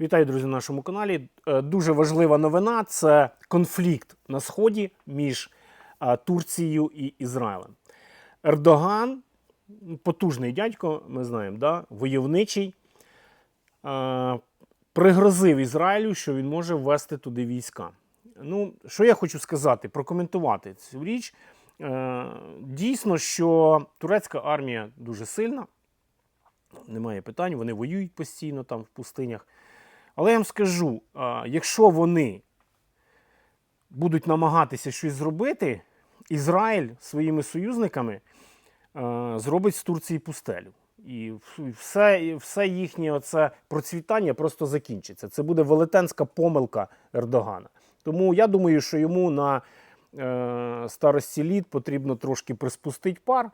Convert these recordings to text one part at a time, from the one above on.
Вітаю, друзі, на нашому каналі. Е, Дуже важлива новина це конфлікт на сході між Турцією і Ізраїлем. Ердоган, потужний дядько, ми знаємо, да? войовничий, пригрозив Ізраїлю, що він може ввести туди війська. Ну, що я хочу сказати, прокоментувати цю річ. Е, Дійсно, що турецька армія дуже сильна, немає питань, вони воюють постійно там в пустинях. Але я вам скажу: якщо вони будуть намагатися щось зробити, Ізраїль своїми союзниками зробить з Турції пустелю. І все, все їхнє оце процвітання просто закінчиться. Це буде велетенська помилка Ердогана. Тому я думаю, що йому на е, старості літ потрібно трошки приспустити пар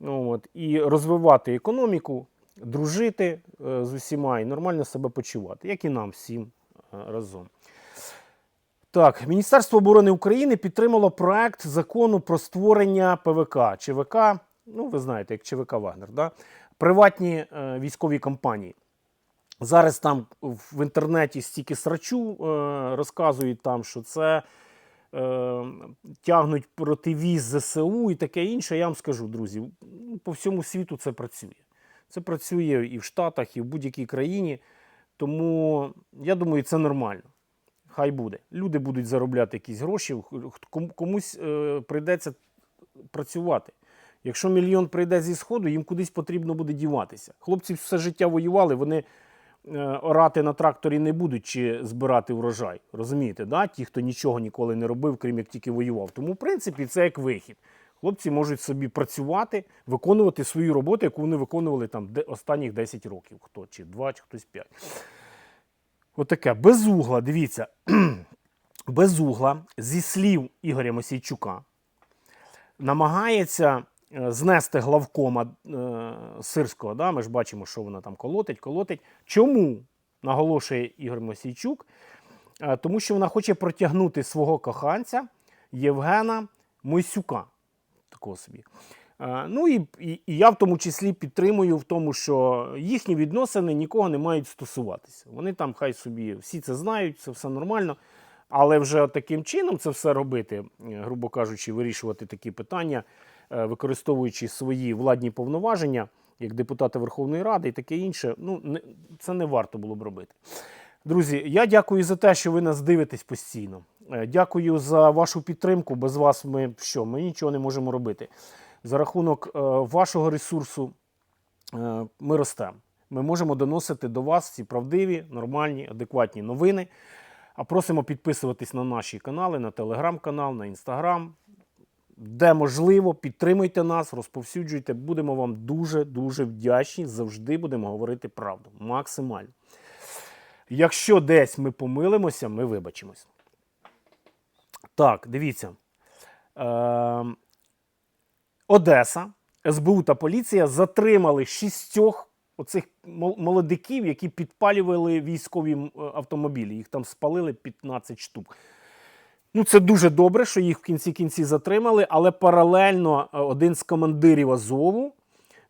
от, і розвивати економіку, дружити е, з усіма і нормально себе почувати, як і нам всім е, разом. Так, Міністерство оборони України підтримало проект закону про створення ПВК. ЧВК, ну ви знаєте, як ЧВК Вагнер, да? приватні е, військові компанії. Зараз там в інтернеті стільки срачу е, розказують там, що це е, тягнуть противіз ЗСУ і таке інше. Я вам скажу, друзі, по всьому світу це працює. Це працює і в Штатах, і в будь-якій країні. Тому я думаю, це нормально. Хай буде. Люди будуть заробляти якісь гроші, комусь е, прийдеться працювати. Якщо мільйон прийде зі сходу, їм кудись потрібно буде діватися. Хлопці все життя воювали, вони е, орати на тракторі не будуть чи збирати врожай. Розумієте, да? ті, хто нічого ніколи не робив, крім як тільки воював. Тому, в принципі, це як вихід. Хлопці можуть собі працювати, виконувати свою роботу, яку вони виконували там останніх 10 років. Хто чи 2, чи хтось 5. Отаке. Без угла, дивіться. Без угла, зі слів Ігоря Мосійчука, намагається е, знести главкома е, сирського. Да? Ми ж бачимо, що вона там колотить, колотить. Чому наголошує Ігор Мосійчук? Е, Тому що вона хоче протягнути свого коханця Євгена Мойсюка. Такого собі. Е, Ну і, і, і я в тому числі підтримую в тому, що їхні відносини нікого не мають стосуватися. Вони там хай собі всі це знають, це все нормально. Але вже таким чином це все робити, е, грубо кажучи, вирішувати такі питання, е, використовуючи свої владні повноваження, як депутати Верховної Ради і таке інше, ну це не варто було б робити. Друзі, я дякую за те, що ви нас дивитесь постійно. Е, Дякую за вашу підтримку. Без вас ми що? Ми нічого не можемо робити. За рахунок е, вашого ресурсу е, ми ростемо. Ми можемо доносити до вас ці правдиві, нормальні, адекватні новини. А просимо підписуватись на наші канали, на телеграм-канал, на інстаграм. Де можливо, підтримуйте нас, розповсюджуйте. Будемо вам дуже-дуже вдячні. Завжди будемо говорити правду. Максимально. Якщо десь ми помилимося, ми вибачимось. Так, дивіться. Е, Одеса, СБУ та поліція затримали шістьох оцих молодиків, які підпалювали військові автомобілі. Їх там спалили 15 штук. Ну, це дуже добре, що їх в кінці кінці затримали, але паралельно е, один з командирів Азову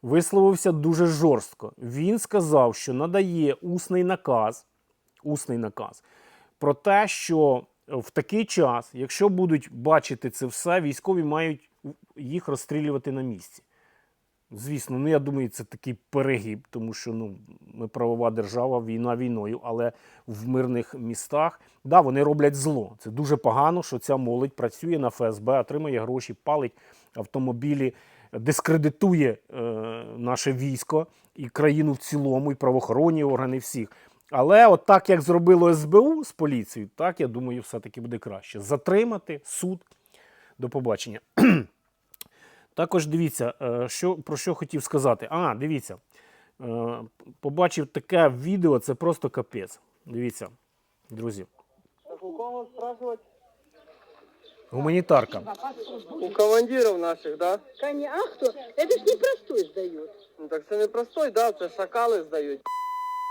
висловився дуже жорстко. Він сказав, що надає усний наказ, усний наказ про те, що в такий час, якщо будуть бачити це все, військові мають їх розстрілювати на місці. Звісно, ну я думаю, це такий перегиб, тому що ну, ми правова держава, війна війною, але в мирних містах да, вони роблять зло. Це дуже погано, що ця молодь працює на ФСБ, отримує гроші, палить автомобілі, дискредитує е, наше військо і країну в цілому, і правоохоронні органи всіх. Але от так, як зробило СБУ з поліцією, так я думаю, все-таки буде краще. Затримати суд. До побачення. Також дивіться, е, що, про що хотів сказати. А, дивіться. е, Побачив таке відео, це просто капець. Дивіться, друзі. Так у кого спрашивать? Гуманітарка. У командиров наших, да? Коня, а хто? Это ж непростой сдает. Ну так це не простой, да, це шакали здають.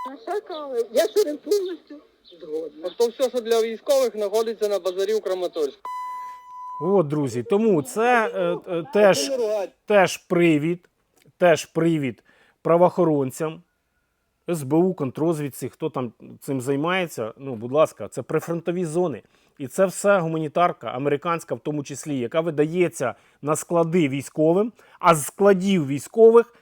Я этим полностью згодна. Тобто все, що для військових знаходиться на базарі у Краматорську. От, друзі, тому це е, е, теж, теж привід, теж привід правоохоронцям СБУ, контрозвідці, хто там цим займається, ну, будь ласка, це прифронтові зони. І це все гуманітарка, американська в тому числі, яка видається на склади військовим, а з складів військових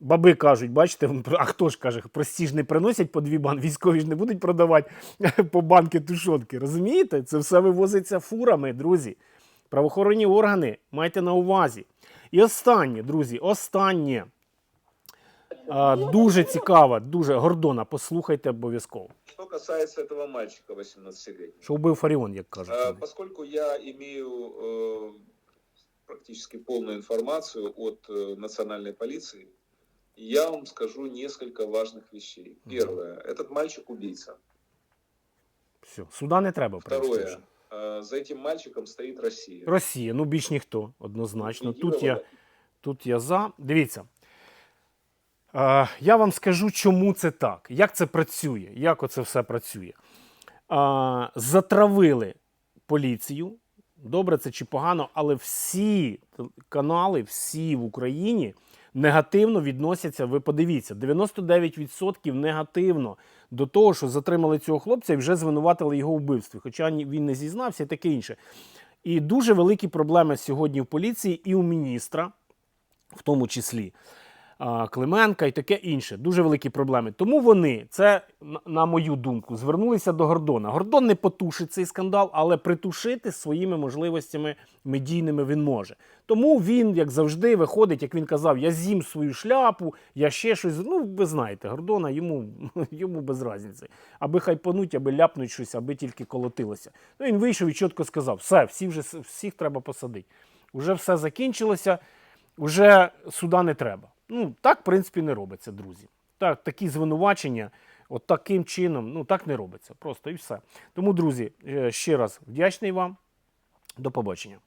баби кажуть, бачите, а хто ж каже, прості ж не приносять по дві банки, військові ж не будуть продавати по банки тушонки. Розумієте? Це все вивозиться фурами, друзі. Правоохоронні органи майте на увазі. І останнє, друзі, останнє. А, дуже цікаво, дуже Гордона, послухайте обов'язково. Что касается этого мальчика 18-летнего, Що вбив Фаріон, як кажуть. э, вони. поскольку я имею э, практически полную информацию от э, национальной полиции, я вам скажу несколько важных вещей. Мгм. Первое, этот мальчик убийца. Все, суда не треба. прямо Второе, скажу. э, за этим мальчиком стоит Россия. Росія, ну більш ніхто, однозначно. Тут я, Лидировала- тут я за. Дивіться. Е, я вам скажу, чому це так, як це працює, як оце все працює. Е, затравили поліцію. Добре, це чи погано, але всі канали, всі в Україні негативно відносяться. Ви подивіться, 99% негативно до того, що затримали цього хлопця і вже звинуватили його вбивстві. Хоча він не зізнався і таке інше. І дуже великі проблеми сьогодні в поліції і у міністра, в тому числі Клименка і таке інше. Дуже великі проблеми. Тому вони, це, на- мою думку, звернулися до Гордона. Гордон не потушить цей скандал, але притушити своїми можливостями медійними він може. Тому він, як завжди, виходить, як він казав, я з'їм свою шляпу, я ще щось. Ну, ви знаєте, Гордона йому, йому без разниці. Аби хайпануть, аби ляпнуть щось, аби тільки колотилося. Ну, він вийшов і чітко сказав: все, всі вже, всіх треба посадити. Уже все закінчилося, уже суда не треба. Ну, так, в принципі, не робиться, друзі. Так, такі звинувачення, от таким чином, ну так не робиться. Просто і все. Тому, друзі, е, ще раз вдячний вам. До побачення.